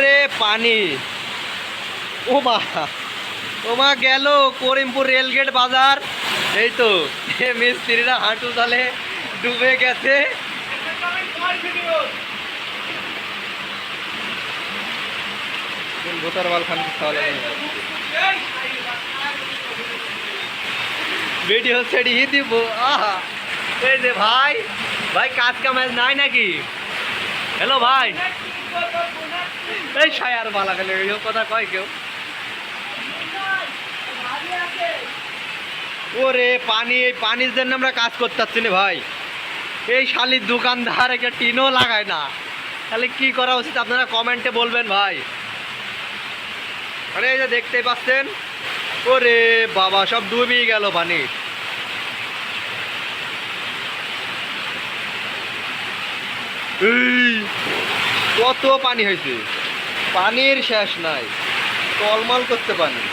ওরে পানি ও মা ওমা গেল করিমপুর রেলগেট বাজার এই তো এ মিস্ত্রিরা হাঁটু তালে ডুবে গেছে ভোটার বাল খান তাহলে ভিডিও ছেড়িয়ে দিব আহা এই যে ভাই ভাই কাজ কামাজ নাই নাকি হ্যালো ভাই এই সায়ার বালা গেলে এই কথা কয় কেউ? ওরে পানি, এই পানির জন্য আমরা কাজ করতে পারছি না ভাই। এই শালির দোকানদার একটা টিনও লাগায় না। তাহলে কি করা উচিত? আপনারা কমেন্টে বলবেন ভাই। আরে এই যে দেখতেই পাচ্ছেন? ওরে বাবা, সব ডুবেই গেল পানি। কত পানি হয়েছে? পানির শেষ নাই টলমল করতে পানি।